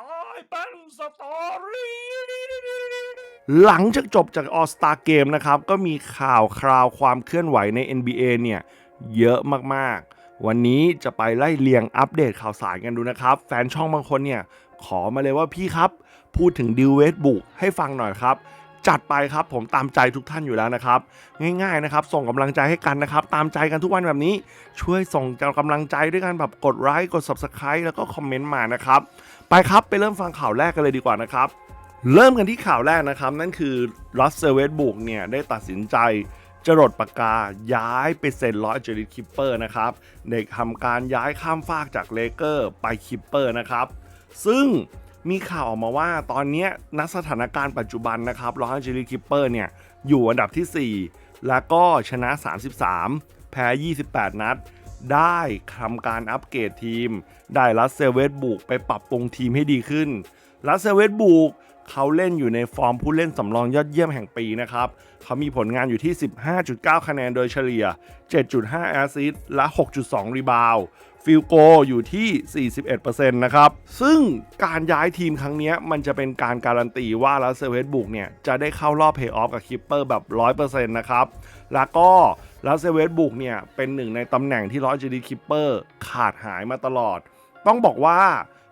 ตายเป็นสตอรี่หลังจากจบจาก All Star Game นะครับ ก็มีข่าวคราวความเคลื่อนไหวใน NBA เนี่ย เยอะมากๆ วันนี้จะไปไล่เรียงอัปเดตข่าวสารกันดูนะครับ แฟนช่องบางคนเนี่ย ขอมาเลยว่าพี่ครับ พูดถึงดิวเวสบุกให้ฟังหน่อยครับ จัดไปครับผมตามใจทุกท่านอยู่แล้วนะครับ ง่ายๆนะครับ ส่งกำลังใจให้กันนะครับ ตามใจกันทุกวันแบบนี้ช่วยส่งกำลังใจด้วยกันแบบกดไลค์กด Subscribe แล้วก็คอมเมนต์มานะครับ ไปครับไปเริ่มฟังข่าวแรกกันเลยดีกว่านะครับ เริ่มกันที่ข่าวแรกนะครับ นั่นคือรัสเซเวตบุกเนี่ยได้ตัดสินใจจรดปากกาย้ายไปเซ็นลอสเจอริคิปเปอร์นะครับเด็กทำการย้ายข้ามฟากจากเลเกอร์ไปคิปเปอร์นะครับ ซึ่งมีข่าวออกมาว่าตอนนี้ณสถานการณ์ปัจจุบันนะครับลอสเจอริคิปเปอร์เนี่ยอยู่อันดับที่ 4 แล้วก็ชนะ 33 แพ้ 28 นัด ได้ทำการอัปเกรดทีม ได้รัสเซเวตบุกไปปรับปรุงทีมให้ดีขึ้นรัสเซเวตบุก เขาเล่นอยู่ในฟอร์มผู้เล่นสำรองยอดเยี่ยมแห่งปีนะครับ เขามีผลงานอยู่ที่ 15.9 คะแนนโดยเฉลี่ย 7.5 แอสซิสต์และ 6.2 รีบาวฟิลโกอยู่ที่ 41%นะครับ ซึ่งการย้ายทีมครั้งนี้มันจะเป็นการการันตีว่ารัสเซเวตบุกเนี่ย จะได้เข้ารอบเพย์ออฟกับคิปเปอร์แบบ 100%นะครับ แล้วก็รัสเซเวตบุกเนี่ย เป็นหนึ่งในตำแหน่งที่ลอสเจดีคิปเปอร์ขาดหายมาตลอด ต้องบอกว่า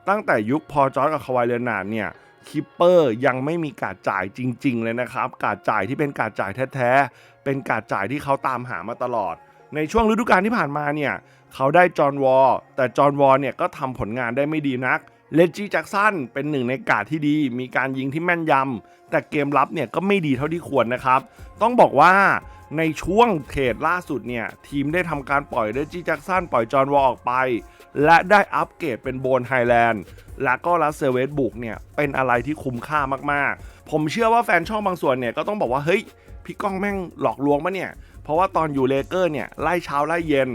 ตั้งแต่ยุคพอจอร์จกับคาวายเลนาร์ดเนี่ย คิปเปอร์ยังไม่มีการจ่ายจริง ๆ เลยนะครับ การจ่ายที่เป็นการจ่ายแท้ๆ เป็นการจ่ายที่เขาตามหามาตลอด ในช่วงฤดูกาลที่ผ่านมาเนี่ยเขาได้จอห์นวอลแต่จอห์นวอลเนี่ยก็ทำผลงานได้ไม่ดีนักเลจี้แจ็กสันเป็นหนึ่งในการดที่ดี มีการยิงที่แม่นยำแต่เกมรับเนี่ยก็ไม่ดีเท่าที่ควรนะครับ ต้องบอกว่าในช่วงเทรดล่าสุดเนี่ยทีมได้ทำการปล่อยเรจี้แจ็กสันปล่อยจอห์นวอลออกไป และได้อัปเกรดเป็นโบนไฮแลนด์และก็รัสเซเวตบุกเนี่ยเป็นอะไรที่คุ้มค่ามากๆ ผมเชื่อว่าแฟนช่องบางส่วนเนี่ยก็ต้องบอกว่าเฮ้ยพี่ก้องแม่งหลอกลวงปะเนี่ย เพราะว่าตอนอยู่เลเกอร์เนี่ยไล่เช้าไล่เย็น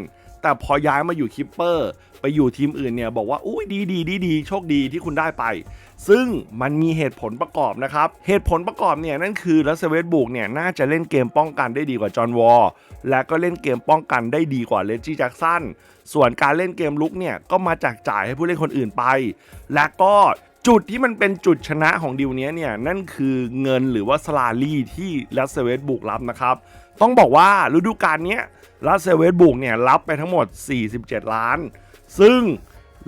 แต่พอย้ายมาอยู่คิปเปอร์ไปอยู่ทีมอื่นเนี่ยบอกว่าอุ้ยดีดีดีดีโชคดีที่คุณได้ไป ซึ่งมันมีเหตุผลประกอบนะครับ เหตุผลประกอบเนี่ยนั่นคือรัสเซเวตบุกเนี่ยน่าจะเล่นเกมป้องกันได้ดีกว่าจอห์นวอลและก็เล่นเกมป้องกันได้ดีกว่าเลจี้แจ็กสันส่วนการเล่นเกมลุกเนี่ยก็มาจากจ่ายให้ผู้เล่นคนอื่นไป และก็จุดที่มันเป็นจุดชนะของดิวเนี้ยเนี่ยนั่นคือเงินหรือว่าสลารี่ที่รัสเซเวตบุกรับนะครับ ต้องบอกว่าฤดูกาลนี้ยรัสเซเวตบุกเนี่ยรับไปทั้งหมด 47 ล้าน ซึ่ง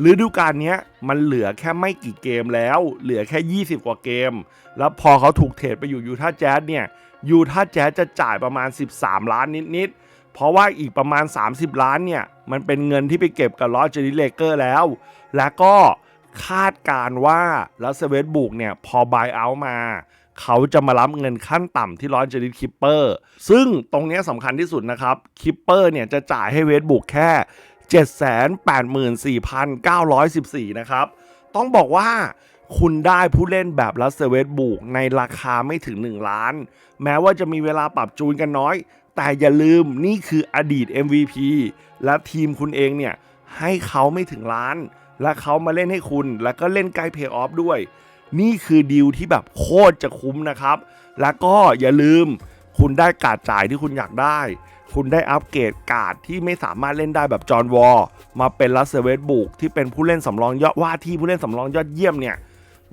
ฤดูกาลนี้มันเหลือแค่ไม่กี่เกมแล้ว เหลือแค่ 20 กว่าเกม แล้วพอเขาถูกเทรดไปอยู่ยูท่าแจ๊สเนี่ยยูท่าแจ๊สจะจ่ายประมาณ 13 ล้านนิดๆ เพราะว่าอีกประมาณ 30 ล้านเนี่ย มันเป็นเงินที่ไปเก็บกับลอสเจริเลเกอร์แล้ว และก็คาดการว่ารัสเซเวตบุกเนี่ยพอบายเอามา เขาจะมารับเงินขั้นต่ำที่ร้อนเจลิคิปเปอร์ซึ่งตรงนี้สำคัญที่สุดนะครับคิปเปอร์เนี่ยจะจ่ายให้เวสบุกแค่ 784,914 นะครับ ต้องบอกว่าคุณได้ผู้เล่นแบบรัสเซเวตบุกในราคาไม่ถึง 1 ล้าน แม้ว่าจะมีเวลาปรับจูนกันน้อย แต่อย่าลืมนี่คืออดีต MVP และทีมคุณเองเนี่ยให้เขาไม่ถึงล้าน และเขามาเล่นให้คุณ แล้วก็เล่นใกล้เพย์ออฟด้วย นี่คือดีลที่แบบโคตรจะคุ้มนะครับ แล้วก็อย่าลืมคุณได้การดจ่ายที่คุณอยากได้ คุณได้อัปเกรดการ์ดที่ไม่สามารถเล่นได้แบบจอห์นวอลมาเป็นรัสเซเวตบุกที่เป็นผู้เล่นสำรองยอดว่าที่ผู้เล่นสำรองยอดเยี่ยมเนี่ย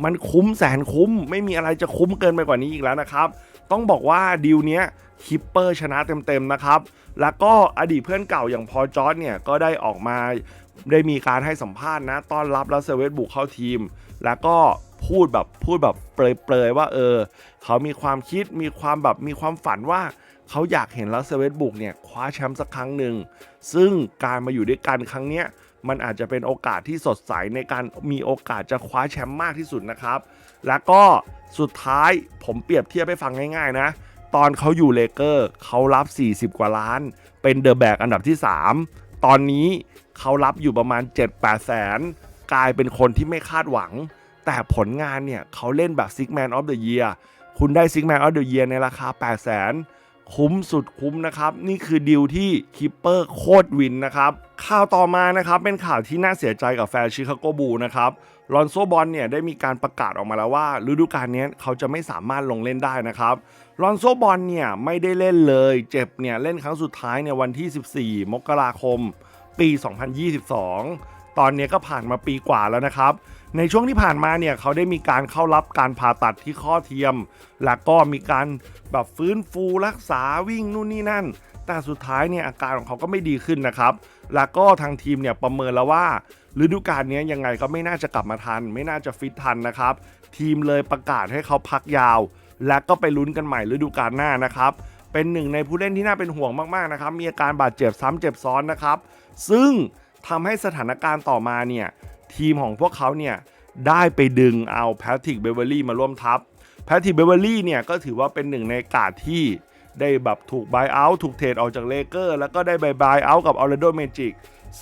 มันคุ้มแสนคุ้ม ไม่มีอะไรจะคุ้มเกินไปกว่านี้อีกแล้วนะครับ ต้องบอกว่าดีลเนี้ยคิปเปอร์ชนะเต็มๆนะครับ แล้วก็อดีตเพื่อนเก่าอย่างพอจอร์ดเนี่ยก็ได้ออกมา ได้มีการให้สัมภาษณ์นะ ต้อนรับรัสเซเวตบุกเข้าทีม แล้วก็พูดแบบพูดแบบเปรยๆว่าเออ เขามีความคิดมีความแบบมีความฝันว่าเขาอยากเห็นรัสเซเวตบุกเนี่ยคว้าแชมป์สักครั้งหนึ่ง ซึ่งการมาอยู่ด้วยกันครั้งเนี้ยมันอาจจะเป็นโอกาสที่สดใสในการมีโอกาสจะคว้าแชมป์มากที่สุดนะครับ แล้วก็สุดท้ายผมเปรียบเทียบให้ฟังง่ายๆนะ ตอนเขาอยู่เลเกอร์เขารับ 40 กว่าล้าน เป็นเดอะแบกอันดับที่ 3 ตอนนี้เขารับอยู่ประมาณ 7-8 แสน กลายเป็นคนที่ไม่คาดหวัง แต่ผลงานเนี่ยเขาเล่นแบบซิกแมนออฟเดอะเยียคุณได้ซิกแมนออฟเดอะเยียในราคา8แสน คุ้มสุดคุ้มนะครับ นี่คือดีลที่คิปเปอร์โคตรวินนะครับ ข่าวต่อมานะครับ เป็นข่าวที่น่าเสียใจกับแฟนชิคาโกบูนะครับลอนโซบอลเนี่ยได้มีการประกาศออกมาแล้วว่า ฤดูกาลนี้เขาจะไม่สามารถลงเล่นได้นะครับลอนโซบอลเนี่ยไม่ได้เล่นเลย เจ็บเนี่ยเล่นครั้งสุดท้ายเนี่ยวันที่ 14 มกราคม ปี 2022 ตอนนี้ก็ผ่านมาปีกว่าแล้วนะครับ ในช่วงที่ผ่านมาเนี่ยเขาได้มีการเข้ารับการผ่าตัดที่ข้อเทียม แล้วก็มีการแบบฟื้นฟูรักษาวิ่งนู่นนี่นั่น แต่สุดท้ายเนี่ยอาการของเขาก็ไม่ดีขึ้นนะครับ แล้วก็ทางทีมเนี่ยประเมินแล้วว่าฤดูกาลนี้ยังไงก็ไม่น่าจะกลับมาทัน ไม่น่าจะฟิตทันนะครับ ทีมเลยประกาศให้เขาพักยาว และก็ไปลุ้นกันใหม่ฤดูกาลหน้านะครับ เป็นหนึ่งในผู้เล่นที่น่าเป็นห่วงมากๆนะครับ มีอาการบาดเจ็บซ้ำเจ็บซ้อนนะครับ ซึ่งทำให้สถานการณ์ต่อมาเนี่ย ทีมของพวกเขาเนี่ยได้ไปดึงเอาแพทริกเบเวอรี่มาร่วมทัพแพทริกเบเวอรี่เนี่ยก็ถือว่าเป็นหนึ่งในกาดที่ได้แบบถูกบายเอาท์ถูกเทรดออกจากเลเกอร์แล้วก็ได้บายบายเอาท์กับออร์แลนโดเมจิก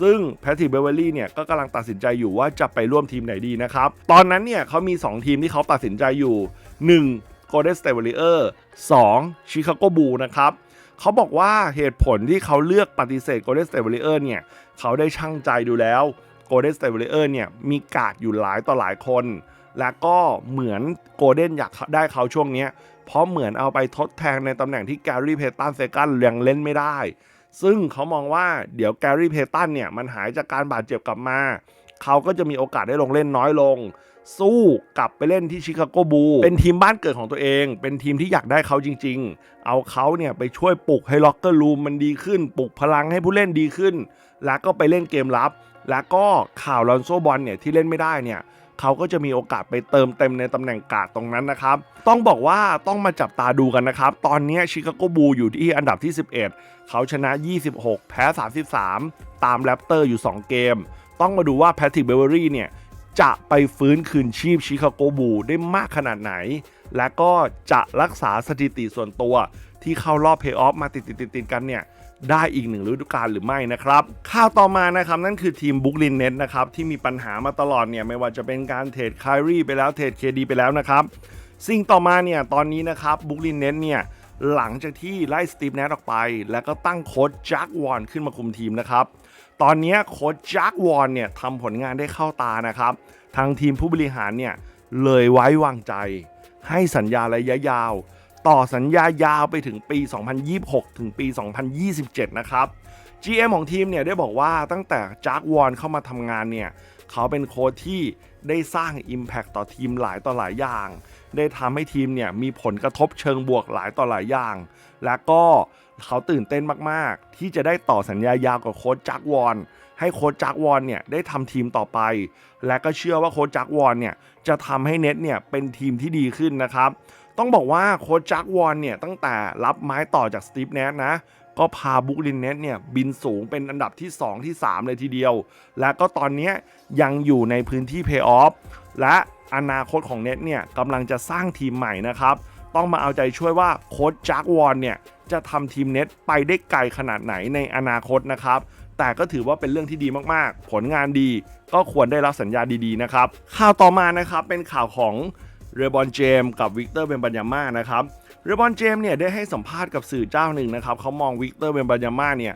ซึ่งแพทริกเบเวอรี่เนี่ยก็กำลังตัดสินใจอยู่ว่าจะไปร่วมทีมไหนดีนะครับ ตอนนั้นเนี่ยเขามี 2 ทีมที่เขาตัดสินใจอยู่ 1. Golden State Warriors 2. Chicago Bulls นะครับเขาบอกว่าเหตุผลที่เขาเลือกปฏิเสธ Golden State Warriors เนี่ยเขาได้ช่างใจดูแล้ว Golden State Warrior เนี่ยมีกาดอยู่หลายต่อหลายคน แล้วก็เหมือนโกลเด้นอยากได้เขาช่วงนี้ เพราะเหมือนเอาไปทดแทนในตำแหน่งที่แกรี่เพตันเซกันยังเล่นไม่ได้ ซึ่งเขามองว่าเดี๋ยวแกรี่เพตันเนี่ยมันหายจากการบาดเจ็บกลับมา เขาก็จะมีโอกาสได้ลงเล่นน้อยลง สู้กลับไปเล่นที่ชิคาโกบูลเป็นทีมบ้านเกิดของตัวเอง เป็นทีมที่อยากได้เขาจริง ๆ เอาเขาเนี่ยไปช่วยปลุกให้ล็อกเกอร์รูมมันดีขึ้น ปลุกพลังให้ผู้เล่นดีขึ้น แล้วก็ไปเล่นเกมรับ แล้วก็ข่าวลอนโซบอลเนี่ยที่เล่นไม่ได้เนี่ยเขาก็จะมีโอกาสไปเติมเต็มในตำแหน่งกาดตรงนั้นนะครับ ต้องบอกว่าต้องมาจับตาดูกันนะครับ ตอนนี้ชิคาโกบูอยู่ที่อันดับที่ 11 เขาชนะ 26 แพ้ 33 ตามแรปเตอร์อยู่ 2 เกม ต้องมาดูว่าแพทริกเบเวอรี่เนี่ยจะไปฟื้นคืนชีพชิคาโกบูได้มากขนาดไหน และก็จะรักษาสถิติส่วนตัวที่เข้ารอบเพย์ออฟมาติดๆกันเนี่ย ได้อีกหนึ่งฤดูกาลหรือไม่นะครับข่าวต่อมานะครับนั่นคือทีมบุกลินเน็ตนะครับที่มีปัญหามาตลอดเนี่ยไม่ว่าจะเป็นการเทรดไคลรี่ไปแล้วเทรดเคดีไปแล้วนะครับสิ่งต่อมาเนี่ยตอนนี้นะครับบุกลินเน็ตเนี่ยหลังจากที่ไล่สตีฟแนทออกไป แล้วก็ตั้งโค้ชจักวอนขึ้นมาคุมทีมนะครับตอนนี้โค้ชจักวอนเนี่ยทำผลงานได้เข้าตานะครับทางทีมผู้บริหารเนี่ยเลยไว้วางใจ ให้สัญญาระยะยาว ต่อสัญญายาวไปถึงปี 2026 ถึงปี 2027 นะครับ GM ของทีมเนี่ยได้บอกว่าตั้งแต่จักวอนเข้ามาทำงานเนี่ย เขาเป็นโค้ชที่ได้สร้าง Impact ต่อทีมหลายต่อหลายอย่าง ได้ทำให้ทีมเนี่ยมีผลกระทบเชิงบวกหลายต่อหลายอย่าง และก็เขาตื่นเต้นมาก ๆ ที่จะได้ต่อสัญญายาวกับโค้ชจักวอน ให้โค้ชจักวอนเนี่ยได้ทำทีมต่อไป และก็เชื่อว่าโค้ชจักวอนเนี่ยจะทำให้เน็ตเนี่ยเป็นทีมที่ดีขึ้นนะครับ ต้องบอกว่าโค้ชจักวอนเนี่ยตั้งแต่รับไม้ต่อจากสตีฟแนทนะ ก็พาบุกลินเน็ตเนี่ยบินสูงเป็นอันดับที่ 2 ที่ 3 เลยทีเดียว และก็ตอนนี้ยังอยู่ในพื้นที่เพย์ออฟและอนาคตของเน็ตเนี่ยกำลังจะสร้างทีมใหม่นะครับ ต้องมาเอาใจช่วยว่าโค้ชจักวอนเนี่ยจะทำทีมเน็ตไปได้ไกลขนาดไหนในอนาคตนะครับแต่ก็ถือว่าเป็นเรื่องที่ดีมากๆ ผลงานดีก็ควรได้รับสัญญาดีๆนะครับ ข่าวต่อมานะครับเป็นข่าวของ เรบอนเจมกับวิกเตอร์เบนบัญญาม่านะครับเรบอนเจมเนี่ยได้ให้สัมภาษณ์กับสื่อเจ้าหนึ่งนะครับเขามองวิกเตอร์เบนบัญญาม่าเนี่ย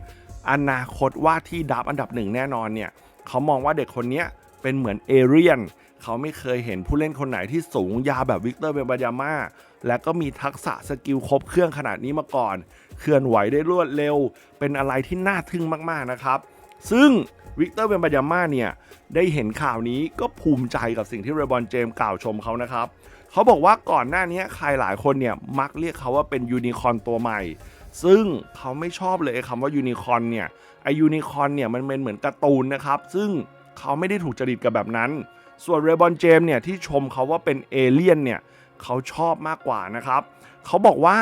อนาคตว่าที่ดับอันดับหนึ่งแน่นอนเนี่ยเขามองว่าเด็กคนนี้เป็นเหมือนเอเรียนเขาไม่เคยเห็นผู้เล่นคนไหนที่สูงยาวแบบวิกเตอร์เบนบัญญาม่าและก็มีทักษะสกิลครบเครื่องขนาดนี้มาก่อน เคลื่อนไหวได้รวดเร็ว เป็นอะไรที่น่าทึ่งมากๆนะครับ ซึ่งวิกเตอร์เบนบายาม่าเนี่ย ได้เห็นข่าวนี้ก็ภูมิใจกับสิ่งที่เรบอนเจม์กล่าวชมเขานะครับ เขาบอกว่าก่อนหน้านี้ใครหลายคนเนี่ย มักเรียกเขาว่าเป็นยูนิคอร์นตัวใหม่ ซึ่งเขาไม่ชอบเลยคำว่ายูนิคอร์นเนี่ยไอยูนิคอร์นเนี่ยมันเป็นเหมือนการ์ตูนนะครับ ซึ่งเขาไม่ได้ถูกจริตกับแบบนั้น ส่วนเรบอนเจม์เนี่ยที่ชมเขาว่าเป็นเอเลี่ยนเนี่ยเขาชอบมากกว่านะครับ เขาบอกว่า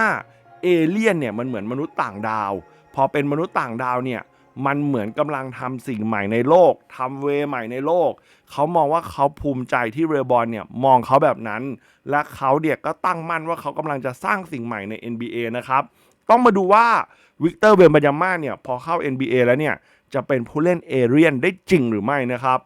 เอเลี่ยนเนี่ยมันเหมือนมนุษย์ต่างดาว พอเป็นมนุษย์ต่างดาวเนี่ย มันเหมือนกำลังทำสิ่งใหม่ในโลกทำเวใหม่ในโลก เขามองว่าเขาภูมิใจที่เรบอลเนี่ยมองเขาแบบนั้น และเขาเดียก็ตั้งมั่นว่าเขากำลังจะสร้างสิ่งใหม่ใน NBA นะครับ ต้องมาดูว่าวิกเตอร์เวมบายาม่าเนี่ยพอเข้า NBA แล้วเนี่ยจะเป็นผู้เล่นเอเรียนได้จริงหรือไม่นะครับ